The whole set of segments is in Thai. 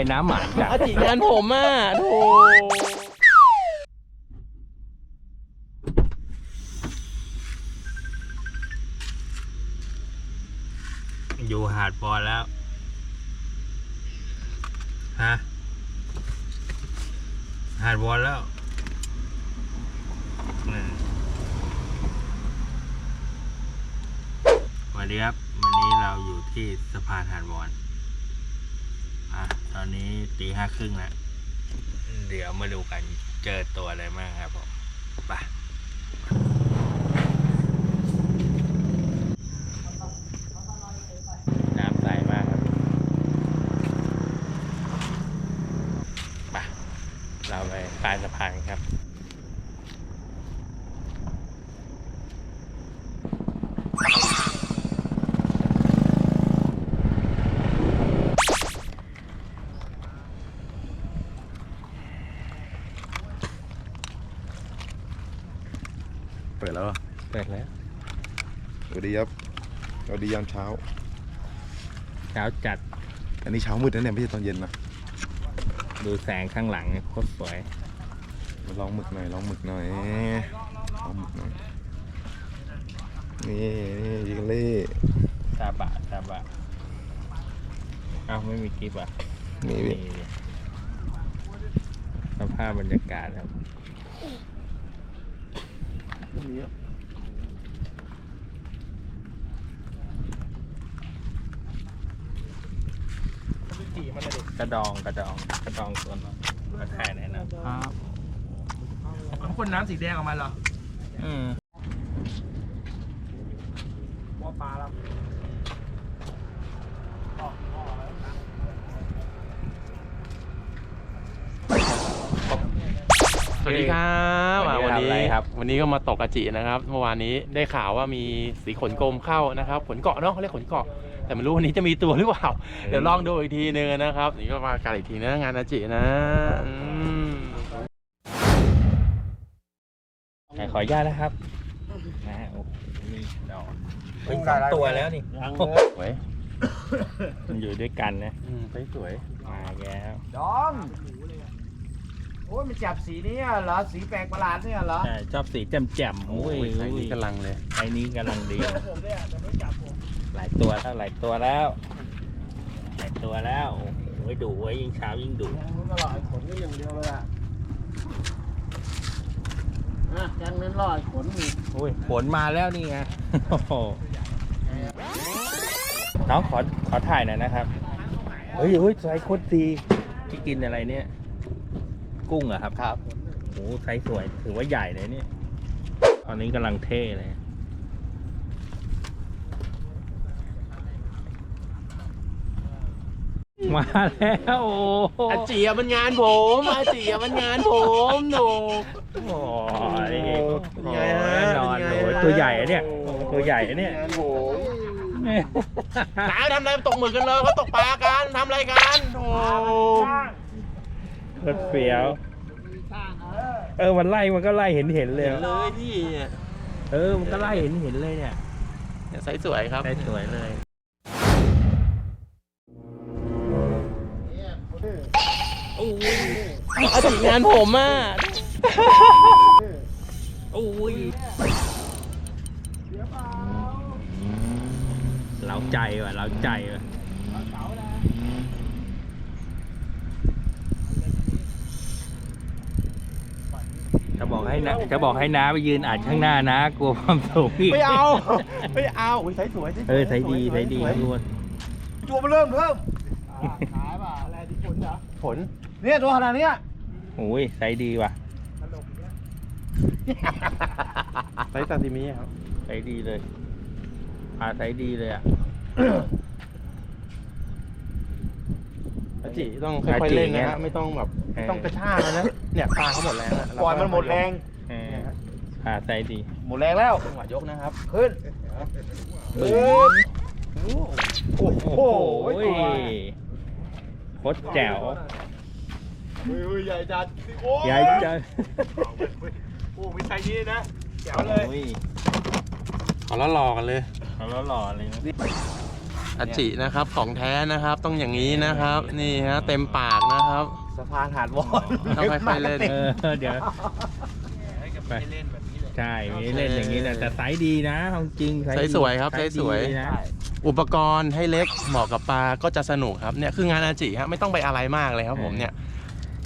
อ๊ะทำไมน้ำหมาจังอาจิงานผมอะโธ่อยู่หาดบอลแล้ว ฮะ หาดบอลแล้วสวัสดีครับ วันนี้เราอยู่ที่สะพานหาดบอลอะ ตอนนี้ตีห้าครึ่งแล้ว เดี๋ยวมาดูกันเจอตัวอะไรบ้างครับผมไป น้ำใสมากครับไปเราไปปลายสะพานกันครับ เปิดแล้วเหรอ เปิดแล้ว สวัสดีครับสวัสดียามเช้า เช้าจัด อันนี้เช้ามืดนะเนี่ยไม่ใช่ตอนเย็นนะดูแสงข้างหลังเนี่ยโคตรสวยมาลองหมึกหน่อยลองหมึกหน่อยลองหมึกหน่อยนี่นี่ยิงเล่ซาบะซาบะอ้าวไม่มีคลิปอะนี่พี่นี่สภาพบรรยากาศครับ กระดองกระดองกระดองตัวน้อยมาถ่ายหน่อยนะครับมันพ่นน้ำสีแดงออกมาเหรอ อืมว่าปลาแล้วสวัสดีครับอ่าวันนี้อะไรครับ วันนี้ก็มาตกอาจินะครับ เมื่อวานนี้ได้ข่าวว่ามีสีขนกลมเข้านะครับ ขนเกาะเนาะเขาเรียกขนเกาะ แต่ไม่รู้วันนี้จะมีตัวหรือเปล่า เดี๋ยวลองดูอีกทีนึงนะครับ นี่ก็มากันอีกทีนะงานอาจินะอืมขออนุญาตนะครับนะฮะโอ้โหนี่ดอกเป็นสองตัวแล้วนี่สวยมันอยู่ด้วยกันนะอืมสวยมาแล้วดอมโอ้ยมันจับสีนี้เหรอสีแปลกประหลาดเนี่ยเหรอใช่ชอบสีแจ่มแจ่มๆโอ้โอ้ยยไซส์นี้กำลังเลยไอ้นี้กำลังดีผมเนี่ยจะไม่จับผม หลายตัวแล้วหลายตัวแล้วหลายตัวแล้วโอ้ยดุเว้ยยิ่งเช้ายิ่งดุมันก็ลอยขนก็อย่างเดียวเลยอะอะยังนั้นลอยขนอีกโอ้ยฝนมาแล้วนี่ไงโอ้โหน้องขอขอถ่ายหน่อยนะครับเฮ้ยเฮ้ยไซส์โคตรดีที่กินอะไรเนี่ย กุ้งเหรอะครับครับโอ้โหไซส์สวยถือว่าใหญ่เลยเนี่ยตอนนี้กำลังเท่เลย มาแล้วโอ้โหอาจิอะมันงานผมอาจิอะมันงานผมหนู โอ้ยเป็นไงฮะแน่นอนเป็นไงโอ้ยฮะตัวใหญ่อะเนี่ยตัวใหญ่อะเนี่ยงานผมสาวทำอะไรตกหมึกกันเลยเขาตกปลากันทำอะไรกันโอ้รถเฟี้ยว เออมันไล่มันก็ไล่เห็นเห็นๆเลย เห็นเลยพี่เออมันก็ไล่เห็นเห็นๆเลยเนี่ยเนี่ยไซส์สวยครับ ได้สวยเลย อาจิงานผมอะโอ้ยเราใจว่ะเราใจว่ะจะบอกให้นะจะบอกให้น้าไปยืนอ่านข้างหน้านะ กลัวความสูงอีกไม่เอาไม่เอาโอ้ยใช้สวยเออใช้ดีใช้ดีทุกคนตัวมันเริ่มเพิ่มขายป่ะอะไรที่ผลเหรอผล เนี่ยตัวขนาดเนี้ยโอ้ยใช้ดีว่ะไซส์ซาซิมิครับใช้ดีเลยปลาใช้ดีเลยอะ อาจิต้องค่อยๆเล่นนะฮะไม่ต้องแบบเออไม่ต้องกระชากมันนะ เนี่ยปลาเขาหมดแรงแล้วปล่อยมันหมดแรงเออปลาใช้ดี หมดแรงแล้วจังหวะยกนะครับ ขึ้นบึ้ปึ๊งบโอ้โหโอ้โหโคตรแจ๋ว เฮ้ยใหญ่จัดโอ้ใหญ่จังโอ้มีไซส์นี้นะแจ๋วเลยโอ้ยเอาแล้วรอกันเลยเขาแล้วหล่อเลยนะอาจินะครับของแท้นะครับต้องอย่างนี้นะครับ นี่ฮะเต็มปากนะครับสะพานหาดวอนเอาค่อยๆเล่นเออเดี๋ยวไปใช่ไม่เล่นอย่างนี้แหละแต่ไซส์ดีนะเอาจริงไซส์สวยครับไซส์ไซส์สวยดีนะอุปกรณ์ให้เล็กเหมาะกับปลาก็จะสนุกครับเนี่ยคืองานอาจิฮะไม่ต้องไปอะไรมากเลยครับผมเนี่ย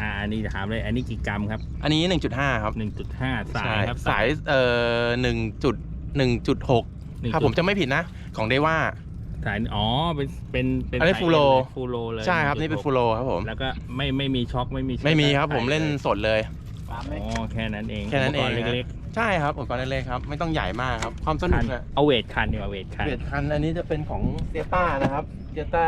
อ่าอันนี้ถามเลย อันนี้กี่กรัมครับ อันนี้ 1.5 ครับหนึ่งจุดห้าสายใช่ครับสายเอ่อหนึ่งจุดหนึ่งจุดหกหนึ่งถ้าจุดผมจะไม่ผิดนะ ของได้ว่า สายอ๋อเป็นเป็นเป็นอันนี้สายฟูลโลฟูลโลเลยใช่ครับ นี่เป็นฟูลโลครับผม แล้วก็ไม่ไม่มีช็อคไม่มีเชือกไม่มีครับผมใส่เล่นสดเลยปามไหมอ๋อแค่นั้นเองแค่นั้นเอง ปกรณ์ฮะเล็กใช่ครับอุปกรณ์เล็กๆครับ ไม่ต้องใหญ่มากครับ ความสๆนุคักนอะเอาเวทคันดีกว่าเวทคันเบียดคันอันนี้จะเป็นของเซียต้านะครับเซียต้า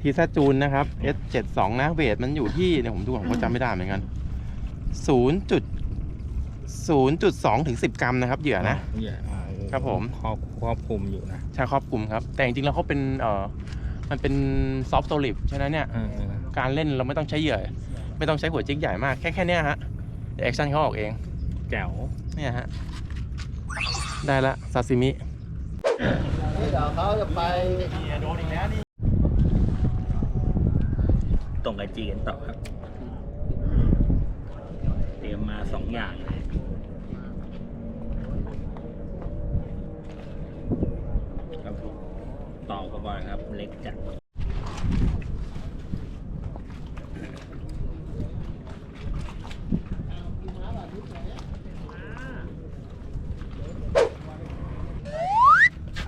ทีซาจูนนะครับ S72 นะเวทมันอยู่ที่เนี่ยผมดูผมก็จำไม่ได้เหมือนกัน0จุด0.2ถึง10 กรัมนะครับเหยื่อนะ เหยื่ออ่าครับผม ครอบครอบคลุมอยู่นะใช่ครอบคลุมครับ แต่จริงๆแล้วเขาเป็นเอ่อมันเป็นซอฟต์โซลิดฉะนั้นเนี่ยเออเออการเล่นเราไม่ต้องใช้เหยื่อ ไม่ต้องใช้หัวจิกใหญ่มาก แค่แค่เนี้ยฮะเดี๋ยวแอคชั่นเขาออกเอง แจ๋วเนี่ยฮะ ได้ละซาซิมิ เดี๋ยวเขาจะไปโดนอีกแล้วนี่ ตรงไอจีกันต่อครับ เตรียมมาสองอย่างครับผมต่อกับบอยครับ เล็กจัด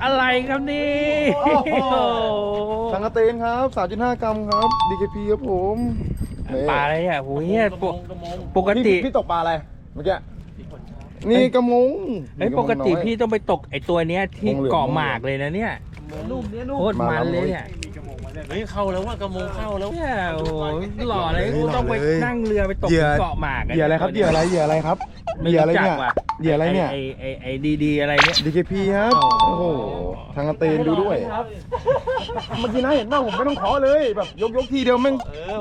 อะไรครับนี่ โอ้โห สังกะเตนครับ3.5 กรัมครับ DKP ครับผมนี่ปลาอะไรอะโหเนี่ยปกปกติพี่พี่ตกปลาอะไรเมื่อกี้นี่กระมงเฮ้ยนี่ปกติระมงน้อยพี่ต้องไปตกไอตัวเนี้ยที่มงเหลืองเกาะหมากเลยนะเนี่ยนุ่มเนี่ยนุ่มโคตรมันเลยเนี่ยเฮ้ยเข้าแล้วว่ากระมงเข้าแล้วเนี่ยโอ้โหหล่อเลยเฮ้ยต้องไปหล่อเลยนั่งเรือไปตกเหยื่อเกาะหมากเหยื่ออะไรครับเหยื่ออะไรเหยื่ออะไรครับไม่เหยื่ออะไรรู้จักเนี่ยว่ะ เหยื่ออะไรเนี่ย ไอไอไอดีดีอะไรเนี่ย DKP ครับอ๋อโอ้โหสังกะเตนดูด้วย เมื่อกี้นะเห็นป่ะผมไม่ต้องขอเลย แบบยกยกทีเดียวแม่ง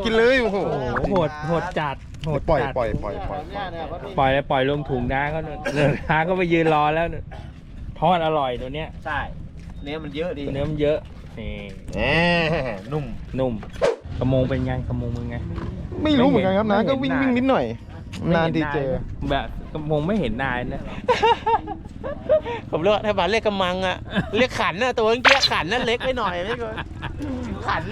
กินเลยโอ้โหโอ้โหโหดโหดจัดโหดปล่อยจัดปล่อยปล่อยปล่อยปล่อยปล่อยเลยปล่อยลงถุงน้าก็เดินน้าก็ไปยืนรอแล้วเนี่ยทอดอร่อยตัวเนี้ยใช่ เนื้อมันเยอะดี เนื้อมันเยอะนี่แหมนุ่มนุ่มกระมงเป็นไงกระมงเป็นไง ไม่รู้เหมือนกันครับนะไม่เห็นก็วิ่งไม่วิ่งเห็นนิดหน่อย นานทีเจอ แบบกระมงไม่เห็นนานนะผมเรียกว่าถ้าบาเรียกกระมังอะเรียกขันนะตัวเมื่อกี้ขันนั่นเล็กไปหน่อยไม่เกินขัน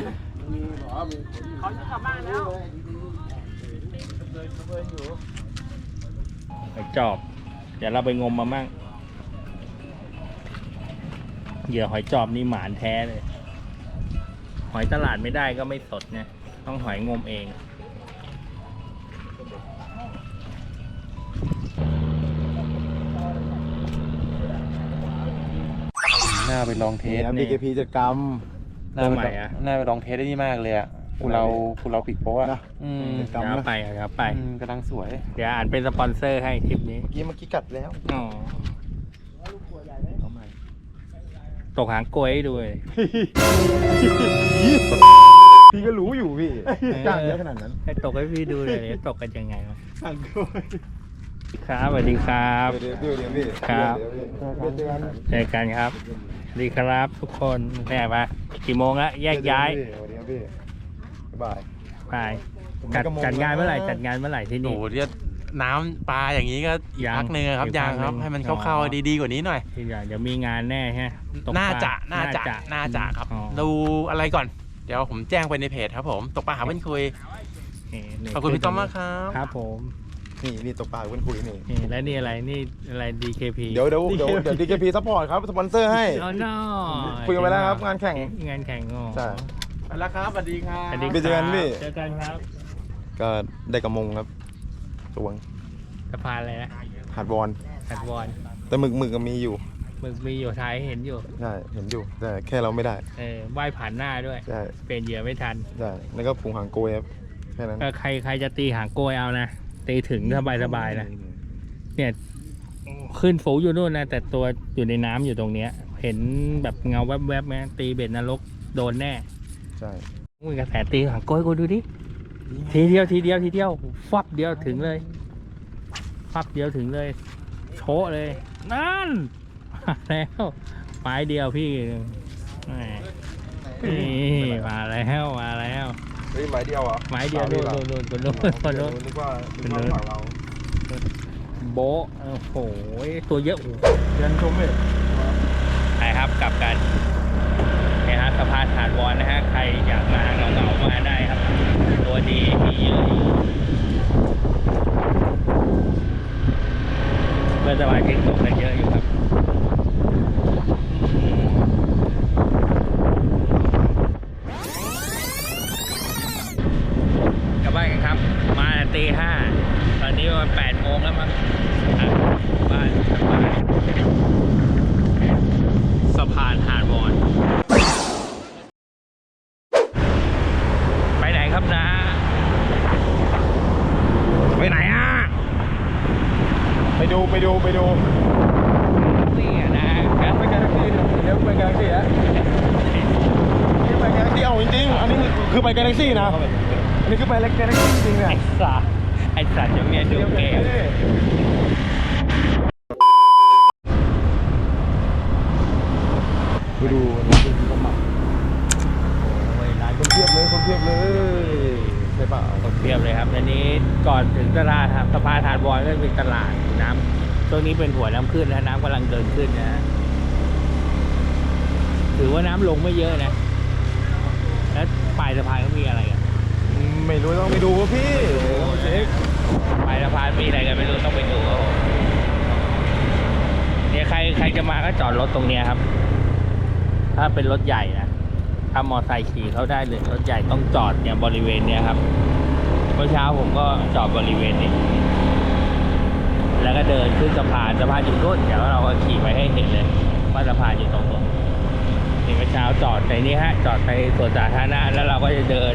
หอยจอบ เดี๋ยวเราไปงมมามั่งเหยื่อหอยจอบนี่หมานแท้เลย หอยตลาดไม่ได้ก็ไม่สดไงต้องหอยงมเอง น่าไปลองเทสครับนี่ DKP จะกรรม น่าตัวไปใหม่อะ น่าไปลองเทสได้นี่มากเลยอะคุณเราคุณเราปิดโป๊ะนะอะอืมเป็นกรรมเดี๋ยวนะไปเดี๋ยวไป อืมกำลังสวย เดี๋ยวอ่านเป็นสปอนเซอร์ให้ทริปนี้ เมื่อกี้เมื่อกี้กัดแล้วอ๋อตกหางกล้วยให้ดูเลยพี่ก็รู้อยู่พี่จ้างเยอะขนาดนั้นให้ตกให้พี่ดูเลยตกกันยังไงวะสั่งด้วยครับสวัสดีครับ เดี๋ยวเดี๋ยวเดี๋ยวพี่ครับ เดี๋ยวเดี๋ยวเดี๋ยวเจอกัน เจอกันครับสวัส ดีครับทุกคนแน่ปะกี่โมงละแยกย้ายสวัสดีครับพี่บ๊ายบายไปจัดผมไม่กระโมงจัดงานเมื่อไหร่แล้วจัดงานเมื่อไหร่ที่โอ้นี่ โหเนี่ยน้ำปลาอย่างนี้ก็อีกยังพักหนึ่งอะครับอีกยังพักครับ หนึ่งให้มันอ๋อ เข้าๆดีๆกว่านี้หน่อย ที่เดี๋ยวเดี๋ยวมีงานแน่ฮะตกน่าปลจะน่าจะน่าจะครับ อ๋อดูอะไรก่อน เดี๋ยวผมแจ้งไปในเพจครับผม ตกปลาหาเพื่อนคุย นี่นี่ขอบคุณพี่ต้อมมากครับ ครับผม นี่นี่ตกปลาเพื่อนคุยนี่นี่แล้วนี่อะไรนี่อะไร DKP เดี๋ยวเดี๋ยวเดี๋ยวเดี๋ยว DKP ซัพพอร์ตครับสปอนเซอร์ให้ อ๋อ no คุยกันไปแล้วครับงานแข่ง งานแข่งอ๋อใช่ ไปแล้วครับสวัสดีครับ สวัสดีไปเจอกันพี่ เจอกันครับก็ได้กระมงครับสวงสะพานอะไรนะหาดวอนหัดวอนแต่หมึกหมึกก็มีอยู่มึกมีอยู่ท้ายเห็นอยู่ ใช่เห็นอยู่แต่แค่เราไม่ได้เออว่ายผ่านหน้าด้วย ใช่เปลี่ยนเหยื่อไม่ทัน ใช่แล้วก็ผงหางโกยครับแค่นั้นก็ใครใครจะตีหางโกยเอานะ ตีถึงสบายสบายๆนะ เนี่ย ขึ้นฝูอยู่นู่นนะ แต่ตัวอยู่ในน้ำอยู่ตรงเนี้ย เห็นแบบเงาแวบๆไหมตีเบ็ดนรกโดนแน่ ใช่มึงกระแสตีหางโกยกูดูดิ ทีเดียวทีเดียวทีเดียว ฟับเดียวถึงเลย ฟับเดียวถึงเลย โชะเลย นั่นมาแล้วไม้เดียวพี่แหมนี่มาแล้วมาแล้วเฮ้ยไม้เดียวเหรอไม้เดียวนู่นนู่นนู่นคนนู้นคนนู้น นึกว่านึกว่าฝั่งเราโบะโอ้โห ตัวเยอะโอ้โหยันชมเลยไปครับกลับกันเนี่ยฮะสะพานหาดวอนนะฮะ ใครอยากมาเหงาๆมาได้ครับ ตัวดีมีเยอะอยู่เพื่อนสมาชิกตกกันเยอะอยู่ครับ กลับบ้านกันครับ มาตีห้าตอนนี้ประมาณแปดโมงแล้วมั้งอะบ้านสบายสะพานหาดวอนไปไหนครับนะ ไปไหนอะ ไปดูไปดูไปดูนี่อะนะครับไปกาแล็กซี่เดี๋ยวไปกาแล็กซี่ฮะนี่ไปกาแล็กซี่เอาจริงๆอันนี้คือไปกาแล็กซี่นะอั นนี้คือไปกาแล็กซี่จริงๆเนี่ยไอ้สัสไอ้สัสจะเมียดูเกมไปดูนี่คือเขาหมักโอ้ยร้านคนเพียบเลยคนเพียบเลยใช่ป่ะคนเพียบเลยครับอันนี้ก่อนถึงตลาดครับสะพานหาดวอนก็เป็นตลาดน้ำช่วงนี้เป็นหัวน้ำขึ้นนะน้ำกำลังเดินขึ้นนะฮะถือว่าน้ำลงไม่เยอะนะ แล้วปลายสะพานก็มีอะไรกัน ไม่รู้ต้องไปดูพี่เช็คปสะพานมีอะไรกันไม่รู้ต้องไปดูครับผมเนี่ยใครใครจะมาก็จอดรถตรงเนี้ยครับ ถ้าเป็นรถใหญ่นะถ้ามอไซค์ขี่เขาได้เลยรถใหญ่ต้องจอดเนี่ยบริเวณเนี้ยครับเมื่อเช้าผมก็จอดบริเวณนี้ แล้วก็เดินขึ้นสะพานสะพานอยู่นู่นเดี๋ยวเราก็ขี่ไปให้เห็นเลยว่าสะพานอยู่ตรงนู้นนี่เมื่อเช้าจอดในนี้ฮะ จอดในสวนสาธารณะแล้วเราก็จะเดิน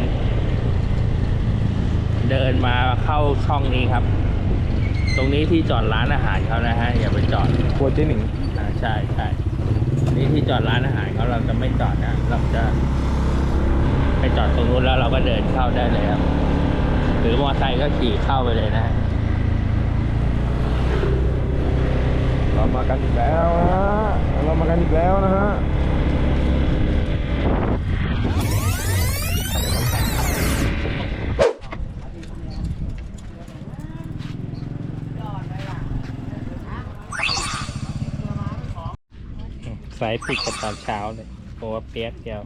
เดินมาเข้าช่องนี้ครับ ตรงนี้ที่จอดร้านอาหารเขานะฮะอย่าไปจอดกลัวเจ๊หนิงอ่าใช่ใช่นี่ที่จอดร้านอาหารเขาเราจะไม่จอดนะเราจะไปจอดตรงนู้นแล้วเราก็เดินเข้าได้เลยครับ หรือมอเตอร์ไซค์ก็ขี่เข้าไปเลยนะฮะเรามากันอีกแล้วนะฮะเรามากันอีกแล้วนะฮะ สายปิดกับตอนเช้าเลยโอ้เปียกเดียว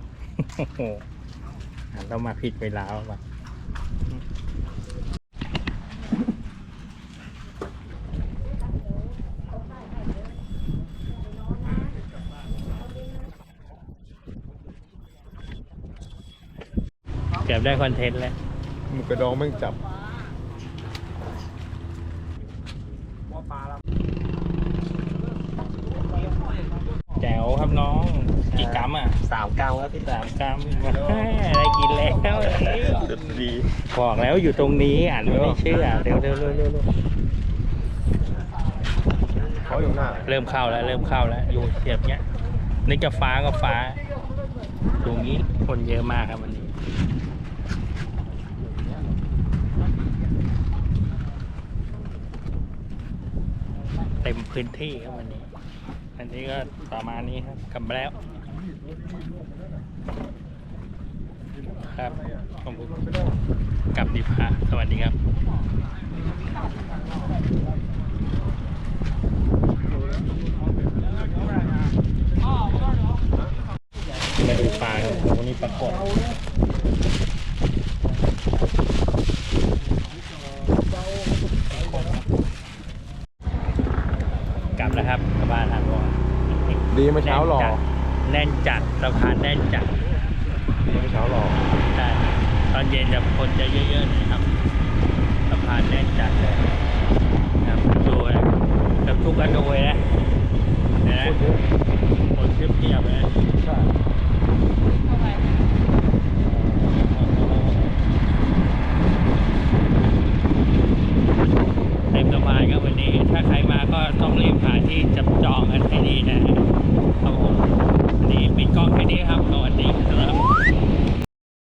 เรามาผิดเวลาว่ะเกือบได้คอนเทนต์แล้ว หมึกกระดองแม่งจับ แจ๋วครับน้องกี่กรัมอะ ที่สามกรัมแม่ได้กินแล้วดีบอกแล้วอยู่ตรงนี้อ่านไม่เชื่อเร็วเร็วเร็วเร็วเร็วเขาอยู่หน้าเริ่มเข้าแล้วเริ่มเข้าแล้วอยู่เทียบเนี้ยนี่จะฟ้าก็ฟ้า ตรงนี้คนเยอะมากครับวันนี้เต็มพื้นที่ครับวันนี้ อันนี้ก็ประมาณนี้ครับกลับมาแล้ว ครับ ผมกลับดีพาสวัสดีครับมาดูปลาครับโอ้โหนี่ปรากฏกลับแล้วครับกลับบ้านทางวอนดีเมื่อเช้าหล่อ แน่นจัดสะพานแน่นจัดเมื่เช้ารอใช่ตอนเย็นจะคนจะเยอะๆนะครับสะพานแน่นจัดเลยนะครับดูนะกับทุกอนุเลยนะนะคนเทียบๆเลยใช่เต็มสะพานก็วันนี้ ถ้าใครมาก็ต้องรีบหาที่จับจองกันให้ดีนะ ก็แค่นี้ครับสวัสดีครับ